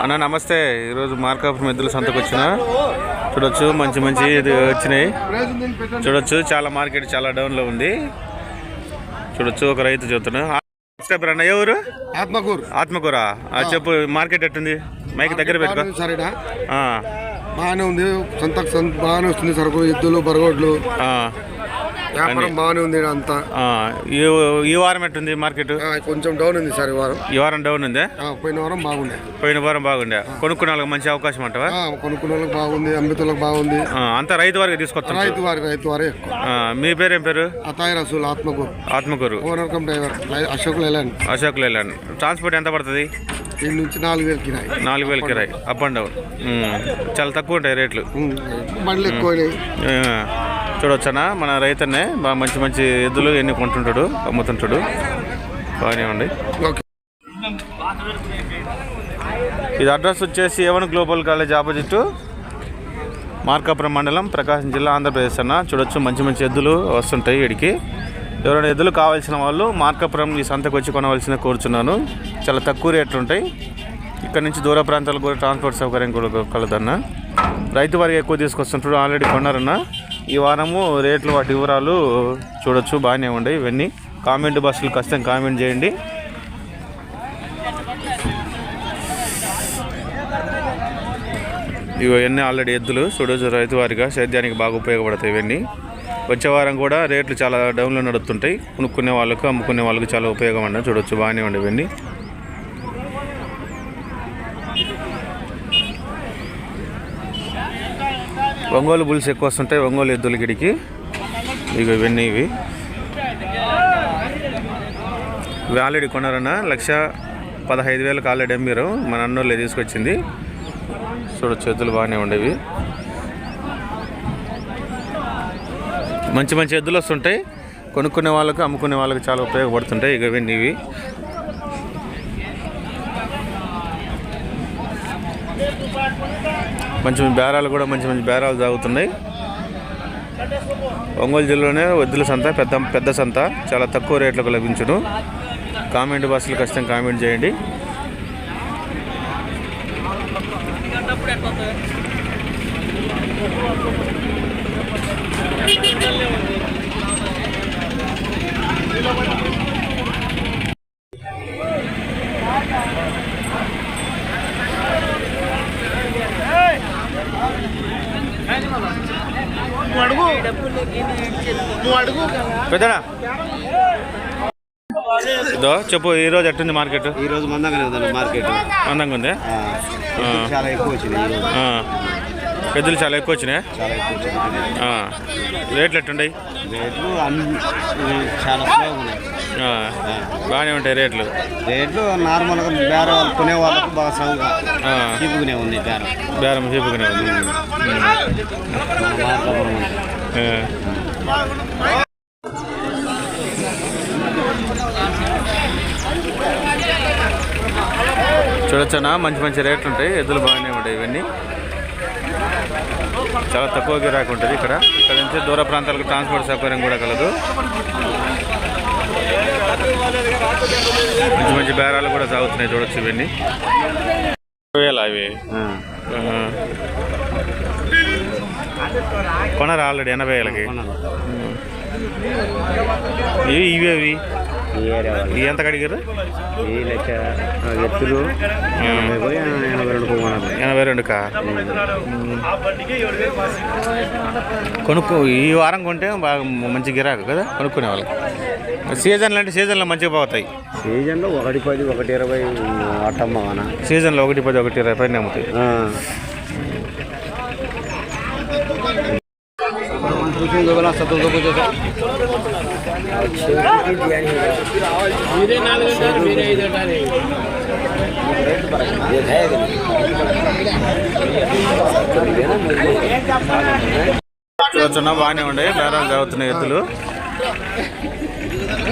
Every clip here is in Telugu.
అన్న నమస్తే. ఈరోజు మార్కాపురం ఎద్దుల సంతకు వచ్చిన. చూడొచ్చు మంచి మంచి వచ్చినాయి. చూడొచ్చు చాలా మార్కెట్ చాలా డౌన్లో ఉంది. చూడొచ్చు ఒక రైతు సబ్స్క్రైబర్ అన్న ఎవరు ఆత్మకూరు. ఆత్మకూర? ఆ, చెప్పు మార్కెట్ ఎట్టుంది? మైక్ దగ్గర పెట్టుకో. సరేనా బాగానే ఉంది. సంతకు సంత బాగానే వస్తుంది సరుకు ఎద్దులు బరగొడ్లు. వ్యాపారం బాగానే ఉంది అంతా. ఈ ఈ వారం ఎట్టుంది మార్కెట్? కొంచెం డౌన్ ఉంది సార్ ఈ వారం. ఈ వారం డౌన్ ఉందే? పోయిన వారం బాగుండే. పోయిన వారం బాగుండే కొనుక్కునే వాళ్ళకి మంచి అవకాశం అంటావా? కొనుక్కునే వాళ్ళకి బాగుంది అమ్మితులకు బాగుంది. అంతా రైతు వారికి తీసుకొస్తాం రైతు వారి రైతు వారే మీ పేరేం పేరు? అతాయి Rasool Atmakur Atmakur owner cum driver Ashok Leyland Ashok Leyland transport ఎంత పడుతుంది? దీని నుంచి నాలుగు వేలు కిరాయి. నాలుగు వేలు కిరాయి. అప్ అండ్ డౌన్ చాలా తక్కువ ఉంటాయి రేట్లు. బండ్లు ఎక్కువ చూడొచ్చనా? మన రైతన్నే బాగా మంచి మంచి ఎద్దులు ఎన్ని కొంటుంటాడు అమ్ముతుంటాడు. బాగానే ఉంది. ఓకే. ఇది అడ్రస్ వచ్చేసి A one global college opposite Markapuram మండలం ప్రకాశం జిల్లా ఆంధ్రప్రదేశ్ అన్న. చూడొచ్చు మంచి మంచి ఎద్దులు వస్తుంటాయి ఇడికి ఎవరైనా ఎద్దులు కావాల్సిన వాళ్ళు మార్కాపురం ఈ సంతకు వచ్చి కొనవలసిన కోరుచున్నాను. చాలా తక్కువ రేట్లు ఉంటాయి. ఇక్కడ నుంచి దూర ప్రాంతాలకు కూడా ట్రాన్స్పోర్ట్ సౌకర్యం కూడా కలదన్న. రైతు వారికి ఎక్కువ తీసుకొస్తుంటారు ఆల్రెడీ కొన్నారన్న. ఈ వారము రేట్లు వాటి వివరాలు చూడొచ్చు బాగానే ఉన్నాయి ఇవన్నీ. కామెంట్ బస్సులు ఖచ్చితంగా కామెంట్ చేయండి. ఇవన్నీ ఆల్రెడీ ఎద్దులు. చూడొచ్చు రైతు వారిగా సేద్యానికి బాగా ఉపయోగపడతాయి ఇవన్నీ. వచ్చే వారం కూడా రేట్లు చాలా డౌన్లో నడుస్తుంటాయి. కొనుక్కునే వాళ్ళకు అమ్ముకునే వాళ్ళకి చాలా ఉపయోగం అండి చూడొచ్చు బాగానే ఉండి ఒంగోలు బుల్స్ ఎక్కువ వస్తుంటాయి ఒంగోలు ఎద్దుల గిడికి. ఇక ఇవన్నీ ఇవి. ఇవి ఆల్రెడీ కొన్నారన్న లక్ష పదహైదు వేలకు ఆల్రెడీ అమ్మారు. మన అన్నోళ్ళే తీసుకొచ్చింది. చూడొచ్చు ఎద్దులు బాగానే ఉండేవి. మంచి మంచి ఎద్దులు వస్తుంటాయి. కొనుక్కునే వాళ్ళకు అమ్ముకునే వాళ్ళకి చాలా ఉపయోగపడుతుంటాయి. ఇక ఇవన్నీ ఇవి. మంచి మంచి బేరాలు కూడా మంచి మంచి బేరాలు సాగుతున్నాయి. ఒంగోలు జిల్లాలోనే వద్దుల సంత పెద్ద పెద్ద సంత చాలా తక్కువ రేట్లకు లభించును. కామెంట్ బాక్స్లో ఖచ్చితంగా కామెంట్ చేయండి. పెద్దనా? ఇదో చెప్పు ఈరోజు ఎట్టుంది మార్కెట్? ఈ రోజు మందంగానే ఉందండి మార్కెట్. అందంగా ఉంది? చాలా ఎక్కువ వచ్చింది ఈ రోజు. ఆ. ఎద్దులు చాలా ఎక్కువ వచ్చినాయి. రేట్లు ఎట్టుండయి రేట్లు చాలా. బాగానే ఉంటాయి రేట్లు. రేట్లు నార్మల్గా బేర కొనే వాళ్ళకు బాగా సౌగా. ఆ. చీపుగానే ఉంది బేర. బేరం చూపుకునే ఉంది. చూడొచ్చనా? మంచి మంచి రేట్లు ఉంటాయి. ఎద్దులు బాగానే ఉంటాయి ఇవన్నీ. చాలా తక్కువ గిరాకు ఉంటుంది ఇక్కడ. ఇక్కడ నుంచి దూర ప్రాంతాలకు ట్రాన్స్పోర్ట్ సౌకర్యం కూడా కలదు. మంచి మంచి బేరాలు కూడా సాగుతున్నాయి. చూడొచ్చు ఇవన్నీ. వేల అవి. కొనరా ఆల్రెడీ ఎనభై వేలకి. ఇవి ఇవి అవి? ఈ ఏరియా వాళ్ళు. ఇవి ఎంత కడిగారు? ఎత్తులు ఎనభై రెండు కా? కొనుక్కో ఈ వారం కొంటే బాగా మంచి గిరాకు కదా కొనుక్కునే వాళ్ళకి. సీజన్లు అంటే సీజన్లో మంచిగా పోతాయి. సీజన్లో ఒకటి పది ఒకటి ఇరవై అట్టమ్మగాన సీజన్లో ఒకటి పది ఒకటి ఇరవై పైన అమ్ముతాయి చూస్తున్నా బాగానే ఉండే బేరాలు చదువుతున్న ఎద్దులు.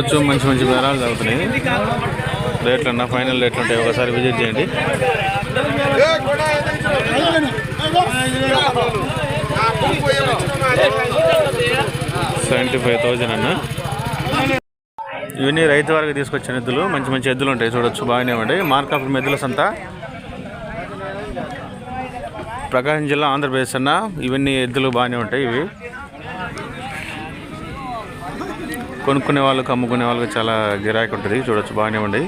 చూడొచ్చు మంచి మంచి బేరాలు జరుగుతున్నాయి. రేట్లు అన్న ఫైనల్ రేట్లు ఉంటాయి ఒకసారి విజిట్ చేయండి. సెవెంటీ ఫైవ్ థౌజండ్ అన్న. ఇవన్నీ రైతు వారికి తీసుకొచ్చిన ఎద్దులు. మంచి మంచి ఎద్దులు ఉంటాయి. చూడొచ్చు బాగానే ఉంటాయి మార్కాపురం ఎద్దుల సంత. ప్రకాశం జిల్లా ఆంధ్రప్రదేశ్ అన్న. ఇవన్నీ ఎద్దులు బాగానే ఉంటాయి ఇవి. కొనుక్కునే వాళ్ళకి అమ్ముకునే వాళ్ళకి చాలా గిరాకీ ఉంటుంది. చూడొచ్చు బాగానే ఉండి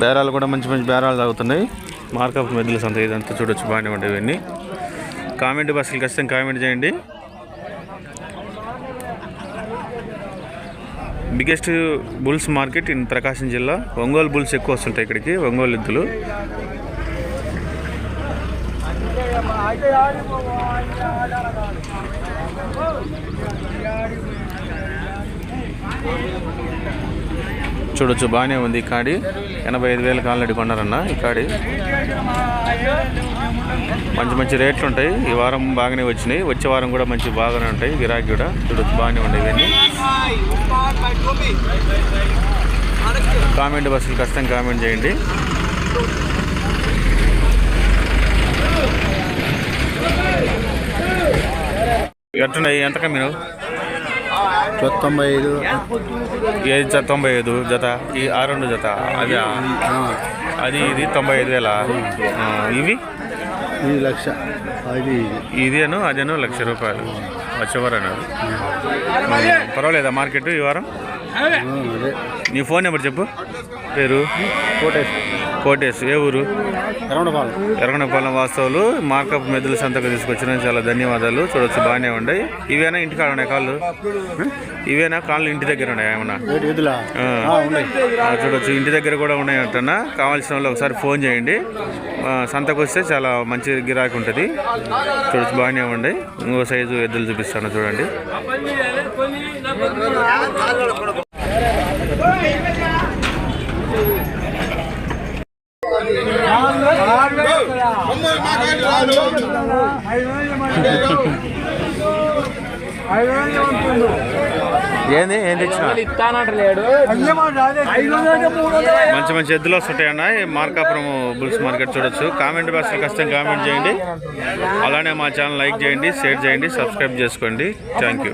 బేరాలు కూడా మంచి మంచి బేరాలు తాగుతున్నాయి. మార్కప్ మెదిలి సంత ఇదంతా చూడొచ్చు బాగానే ఉంటాయి ఇవన్నీ. కామెంట్ బస్సులు ఖచ్చితంగా కామెంట్ చేయండి. Biggest bulls market in Prakasam జిల్లా. ఒంగోలు బుల్స్ ఎక్కువ వస్తుంటాయి ఇక్కడికి ఒంగోలు ఎద్దులు. చూడొచ్చు బాగానే ఉంది ఈ కాడి. ఎనభై ఐదు వేలకు ఆల్రెడీ కొన్నారన్న ఈ కాడి. మంచి మంచి రేట్లు ఉంటాయి. ఈ వారం బాగానే వచ్చినాయి. వచ్చే వారం కూడా మంచి బాగానే ఉంటాయి. గిరాకీ కూడా చూడొచ్చు బాగానే ఉన్నాయి ఇవన్నీ. కామెంట్ బస్సులు కష్టం కామెంట్ చేయండి. ఎట్టున్నాయి ఎంత మీరు? తొంభై ఐదు. ఏది జత? తొంభై ఐదు జత? ఈ ఆ రెండు జత? అది? అది ఇది తొంభై ఐదు వేల? ఇవి? ఈ లక్ష అది ఇదేను అదేను లక్ష రూపాయలు. వచ్చేవారు అన్నారు పర్వాలేదా మార్కెట్ ఈ వారం? నీ ఫోన్ నెంబర్ చెప్పు. పేరు? కోటేష్. కోటేష్ ఏ ఊరు? ఎరగనపాలెం వాస్తవులు. మార్కప్ మెద్దుల సంతకు తీసుకొచ్చిన చాలా ధన్యవాదాలు. చూడొచ్చు బాగానే ఉన్నాయి ఇవేనా ఇంటి కాడ ఉన్నాయి కాళ్ళు? ఇవేనా కాళ్ళు ఇంటి దగ్గర ఉన్నాయి ఏమన్నా? చూడొచ్చు ఇంటి దగ్గర కూడా ఉన్నాయంటన్నా. కావాల్సిన వాళ్ళు ఒకసారి ఫోన్ చేయండి. సంతకు వస్తే చాలా మంచి గిరాకీ ఉంటుంది. చూడొచ్చు బాగానే ఉండి. ఇంకో సైజు ఎద్దులు చూపిస్తాను చూడండి. ఏంది? ఏం తెచ్చినా మంచి మంచి ఎద్దులు వస్తుంటాయన్న ఈ మార్కాపురం బుల్స్ మార్కెట్ చూడొచ్చు. కామెంట్ బాక్స్లో ఖచ్చితంగా కామెంట్ చేయండి. అలానే మా ఛానల్ లైక్ చేయండి షేర్ చేయండి సబ్స్క్రైబ్ చేసుకోండి. Thank you